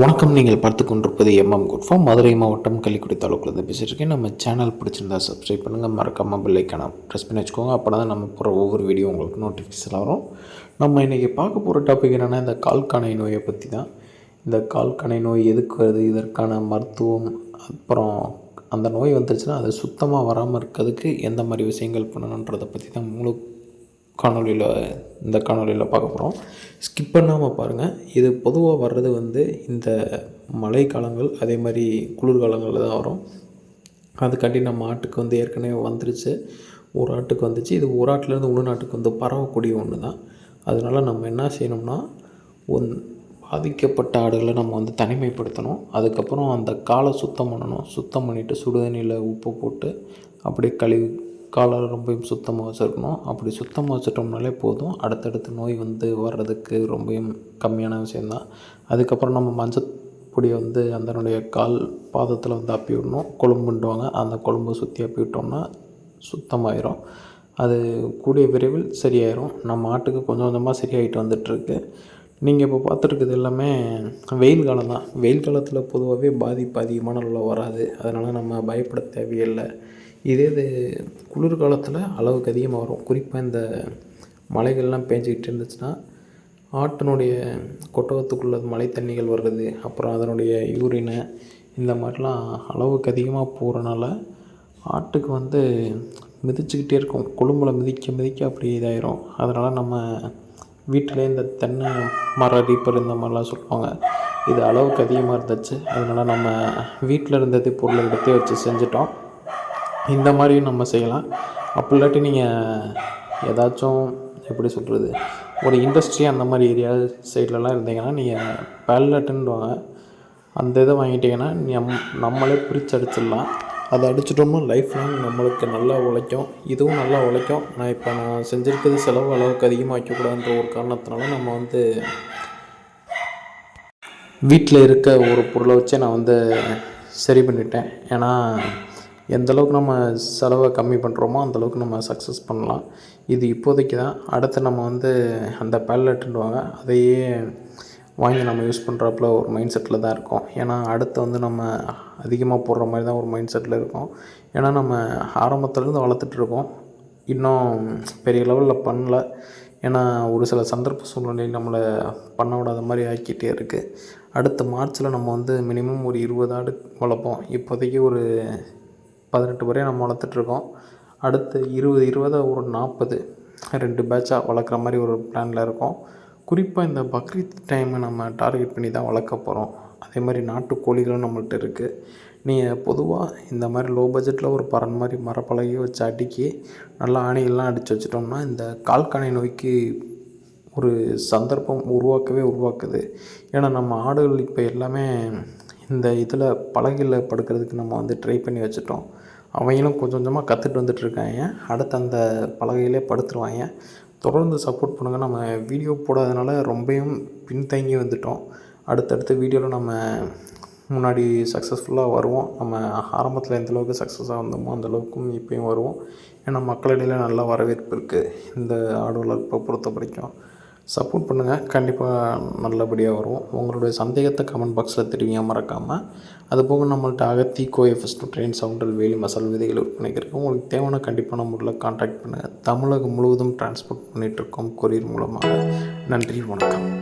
வணக்கம். நீங்கள் பார்த்து கொண்டிருப்பது எம்எம் குட்ஃபார்ம் மதுரை மாவட்டம் கள்ளிக்குடி தாலுக்குலேருந்து பேசியிருக்கேன். நம்ம சேனல் பிடிச்சிருந்தா சப்ஸ்கிரைப் பண்ணுங்கள் மறக்காமல் பில்லைக்கான ப்ரெஸ் பண்ணி வச்சுக்கோங்க. அப்போ தான் நம்ம போகிற ஒவ்வொரு வீடியோ உங்களுக்கு நோட்டிஃபிகேஷன் வரும். நம்ம இன்றைக்கி பார்க்க போகிற டாபிக் என்னென்னா இந்த கால்கணை நோயை பற்றி தான். இந்த கால்கணை நோய் எதுக்கு வருது? இதற்கான மருத்துவம் அப்புறம் அந்த நோய் வந்துருச்சுன்னா அது சுத்தமாக வராமல் இருக்கிறதுக்கு எந்த மாதிரி விஷயங்கள் பண்ணணுன்றதை பற்றி தான் முழு காணொலியில் இந்த காணொலியில் பார்க்க போகிறோம் ஸ்கிப் பண்ணாமல் பாருங்கள் இது பொதுவாக வர்றது வந்து இந்த மழை காலங்கள் அதே மாதிரி குளிர்காலங்களில் தான் வரும். அதுக்காண்டி நம்ம ஆட்டுக்கு வந்து ஏற்கனவே வந்துருச்சு. ஒரு ஆட்டுக்கு வந்துச்சு. இது ஒரு ஆட்டிலேருந்து இன்னொரு நாட்டுக்கு வந்து பரவக்கூடிய ஒன்று தான். அதனால் நம்ம என்ன செய்யணும்னா ஒன் பாதிக்கப்பட்ட ஆடுகளை நம்ம வந்து தனிமைப்படுத்தணும். அதுக்கப்புறம் அந்த காலை சுத்தம் பண்ணணும். சுத்தம் பண்ணிவிட்டு சுடுதண்ணியில் உப்பு போட்டு அப்படியே கழுவி காலால் ரொம்பவும் சுத்தமாக வச்சுருக்கணும். அப்படி சுத்தமாக வச்சுட்டோம்னாலே போதும். அடுத்தடுத்து நோய் வந்து வர்றதுக்கு ரொம்பவும் கம்மியான விஷயந்தான் அதுக்கப்புறம் நம்ம மஞ்சள் பொடியை வந்து அதனுடைய கால் பாதத்தில் வந்து அப்பி விடணும். கொழும்புண்டுவாங்க அந்த கொழும்பை சுற்றி அப்பி விட்டோம்னா சுத்தமாயிரும். அது கூடிய விரைவில் சரியாயிரும். நம்ம ஆட்டுக்கு கொஞ்சம் கொஞ்சமாக சரியாயிட்டு வந்துட்டுருக்கு. நீங்கள் இப்போ பார்த்துருக்குது எல்லாமே வெயில் காலம் தான் வெயில் காலத்தில் பொதுவாகவே பாதிப்பு அதிகமான அளவில் வராது. அதனால் நம்ம பயப்பட தேவையில்லை. இதே இது குளிர்காலத்தில் அளவுக்கு அதிகமாக வரும். குறிப்பாக இந்த மழைகள்லாம் பேஞ்சிக்கிட்டு இருந்துச்சுன்னா ஆட்டினுடைய கொட்டகத்துக்குள்ள மழை தண்ணிகள் வர்றது அப்புறம் அதனுடைய யூரினை இந்த மாதிரிலாம் அளவுக்கு அதிகமாக போகிறனால ஆட்டுக்கு வந்து மிதிச்சுக்கிட்டே இருக்கும். கொழும்புல மிதிக்க மிதிக்க அப்படி இதாயிரும். அதனால் நம்ம வீட்டிலே இந்த தென்னை மர ரீப்பர் இந்த மாதிரிலாம் சொல்லுவாங்க. இது அளவுக்கு அதிகமாக இருந்துச்சு. அதனால் நம்ம வீட்டில் இருந்தது பொருளை எடுத்தே வச்சு செஞ்சிட்டோம். இந்த மாதிரியும் நம்ம செய்யலாம். அப்படி இல்லாட்டி நீங்கள் ஏதாச்சும் எப்படி சொல்கிறது ஒரு இண்டஸ்ட்ரி அந்த மாதிரி ஏரியா சைட்லலாம் இருந்தீங்கன்னா நீங்கள் பேலட்டுன்னுவாங்க அந்த இதை வாங்கிட்டீங்கன்னா நம் நம்மளே பிரித்து அடிச்சிடலாம். அதை அடிச்சிட்டோம்னா லைஃப் லாங் நம்மளுக்கு நல்லா உழைக்கும். இதுவும் நல்லா உழைக்கும். நான் இப்போ நான் செஞ்சுருக்கிறது செலவு அளவுக்கு அதிகமாக வைக்கக்கூடாதுன்ற ஒரு காரணத்தினால நம்ம வந்து வீட்டில் இருக்க ஒரு பொருளை வச்சே நான் வந்து சரி பண்ணிட்டேன். ஏன்னா எந்தளவுக்கு நம்ம செலவை கம்மி பண்ணுறோமோ அந்தளவுக்கு நம்ம சக்ஸஸ் பண்ணலாம். இது இப்போதைக்கு தான். அடுத்து நம்ம வந்து அந்த பேலட்டுன்னுவாங்க அதையே வாங்கி நம்ம யூஸ் பண்ணுறப்பல ஒரு மைண்ட் செட்டில் தான் இருக்கும். ஏன்னா அடுத்து வந்து நம்ம அதிகமாக போடுற மாதிரி தான் ஒரு மைண்ட் செட்டில் இருக்கும். ஏன்னா நம்ம ஆரம்பத்துலேருந்து வளர்த்துட்ருக்கோம் இன்னும் பெரிய லெவலில் பண்ணல. ஏன்னா ஒரு சில சந்தர்ப்ப சூழ்நிலை நம்மளை பண்ண விடாத மாதிரி ஆக்கிட்டே இருக்குது அடுத்த மார்ச்சில் நம்ம வந்து மினிமம் ஒரு இருபது ஆடு வளர்ப்போம். இப்போதைக்கு ஒரு பதினெட்டு வரையும் நம்ம வளர்த்துட்ருக்கோம். அடுத்து இருபது இருபது ஒரு நாற்பது ரெண்டு பேட்சாக வளர்க்குற மாதிரி ஒரு பிளானில் இருக்கோம். குறிப்பாக இந்த பக்ரீத் டைமை நம்ம டார்கெட் பண்ணி தான் வளர்க்க போகிறோம் அதே மாதிரி நாட்டு கோழிகளும் நம்மள்ட்ட இருக்குது நீங்கள் பொதுவாக இந்த மாதிரி லோ பட்ஜெட்டில் ஒரு பறன் மாதிரி மரப்பலகையை வச்சு அடுக்கி நல்லா ஆணிகள்லாம் அடித்து வச்சிட்டோம்னா இந்த கால்கானை நோய்க்கு ஒரு சந்தர்ப்பம் உருவாக்கவே உருவாக்குது. ஏன்னா நம்ம ஆடுகள் இப்போ எல்லாமே இந்த இதில் பலகையில் படுக்கிறதுக்கு நம்ம வந்து ட்ரை பண்ணி வச்சுட்டோம். அவங்களும் கொஞ்சம் கொஞ்சமாக கற்றுட்டு வந்துட்டுருக்காங்க அடுத்து அந்த பலகையிலே படுத்துருவாங்க. தொடர்ந்து சப்போர்ட் பண்ணுங்கள் நம்ம வீடியோ போடாதனால ரொம்பவும் பின்தங்கி வந்துட்டோம். அடுத்தடுத்த வீடியோவில் நம்ம முன்னாடி சக்ஸஸ்ஃபுல்லாக வருவோம். நம்ம ஆரம்பத்தில் எந்த அளவுக்கு சக்ஸஸாக வந்தோமோ அந்தளவுக்கும் இப்போயும் வருவோம். ஏன்னா மக்களிடையில் நல்ல வரவேற்பு இருக்குது இந்த ஆடு வளர்ப்பை பொறுத்த வரைக்கும். சப்போர்ட் பண்ணுங்கள் கண்டிப்பாக நல்லபடியாக வரும் உங்களுடைய சந்தேகத்தை கமெண்ட் பாக்ஸில் தெரிவிங்க மறக்காமல் அதுபோக நம்மள்ட்ட அகத்தி கோஎஃப்எஸ் ட்ரெயின் சவுண்டல் வேலி மசால் விதைகள் விற்பனைக்கு இருக்குது உங்களுக்கு தேவையான கண்டிப்பான முறையில் கான்டாக்ட் பண்ணுங்கள் தமிழகம் முழுவதும் டிரான்ஸ்போர்ட் பண்ணிகிட்ருக்கோம் கொரியர் மூலமாக. நன்றி வணக்கம்.